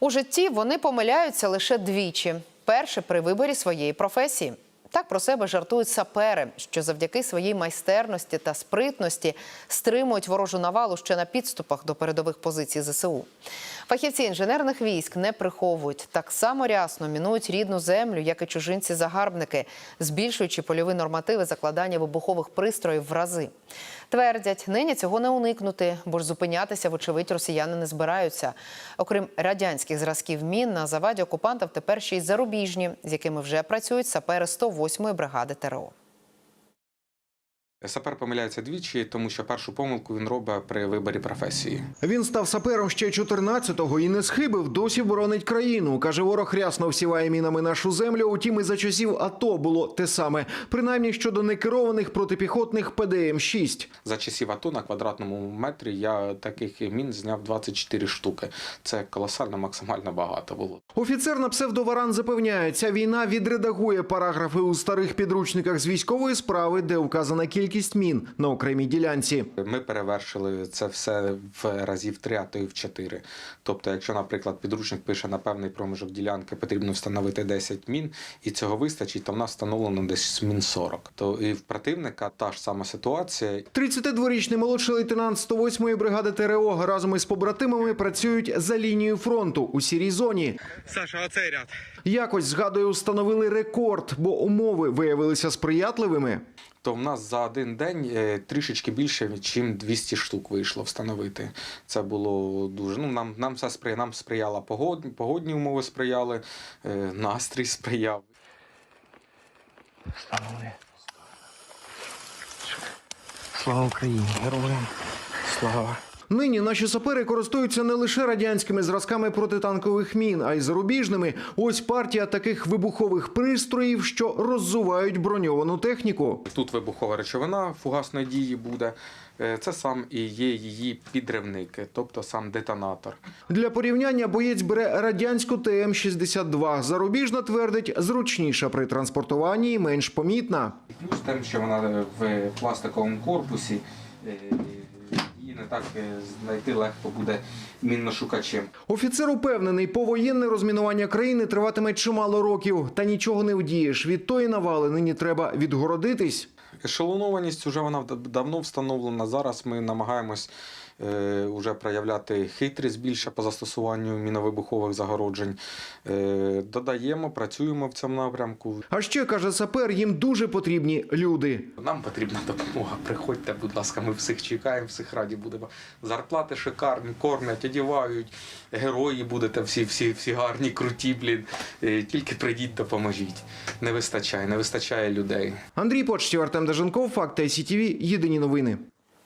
У житті вони помиляються лише двічі: перше при виборі своєї професії. Так про себе жартують сапери, що завдяки своїй майстерності та спритності стримують ворожу навалу ще на підступах до передових позицій ЗСУ. Фахівці інженерних військ не приховують так само рясно мінують рідну землю, як і чужинці-загарбники, збільшуючи польові нормативи закладання вибухових пристроїв в рази. Твердять, нині цього не уникнути, бо ж зупинятися, вочевидь, росіяни не збираються. Окрім радянських зразків мін, на заваді окупантів тепер ще й зарубіжні, з якими вже працюють сапери 108-ї бригади ТРО. Сапер помиляється двічі, тому що першу помилку він робить при виборі професії. Він став сапером ще 14-го і не схибив, досі боронить країну. Каже, ворог рясно всіває мінами нашу землю. Утім, і за часів АТО було те саме. Принаймні щодо некерованих протипіхотних ПДМ-6. За часів АТО на квадратному метрі я таких мін зняв 24 штуки. Це колосально, максимально багато було. Офіцер на псевдоваран запевняє, ця війна відредагує параграфи у старих підручниках з військової справи, де вказана кількість мін на окремій ділянці. Ми перевершили це все в разів 3, а то й в 4. Тобто, якщо, наприклад, підручник пише на певний проміжок ділянки, потрібно встановити 10 мін, і цього вистачить, то в нас встановлено десь мін 40. То і в противника та ж сама ситуація. 32-річний молодший лейтенант 108-ї бригади ТРО разом із побратимами працюють за лінією фронту у сірій зоні. Саша, оцей ряд. Якось згадує, установили рекорд, бо умови виявилися сприятливими. То в нас за один день е, трішечки більше, ніж 200 штук вийшло встановити. Це було дуже. Ну нам нам все сприяє. Нам сприяла погодні, погодні умови сприяли, е, настрій сприяв. Встановили. Слава Україні! Героям! Слава! Нині наші сапери користуються не лише радянськими зразками протитанкових мін, а й зарубіжними. Ось партія таких вибухових пристроїв, що роззувають броньовану техніку. Тут вибухова речовина фугасної дії буде. Е, Це сам і є її підривник, тобто сам детонатор. Для порівняння боєць бере радянську ТМ-62. Зарубіжна твердить, зручніша при транспортуванні і менш помітна. Плюс тим, що вона в пластиковому корпусі. Не так е, знайти легко буде мінношукачем. Офіцер упевнений, повоєнне розмінування країни триватиме чимало років, та нічого не вдієш. Від тої навали нині треба відгородитись. Ешелонованість вже вона давно встановлена. Зараз ми намагаємось вже проявляти хитрість більше по застосуванню міновибухових загороджень. Е, додаємо, працюємо в цьому напрямку. А ще каже сапер, їм дуже потрібні люди. Нам потрібна допомога. Приходьте, будь ласка, ми всіх чекаємо, всіх раді будемо. Зарплати шикарні, кормять, одягають. Герої будете всі, всі, всі гарні, круті, блін. Е, Тільки прийдіть, допоможіть. Не вистачає, не вистачає людей. Андрій Почтів, Артем Даженков, Факти СІТВ, Єдині новини.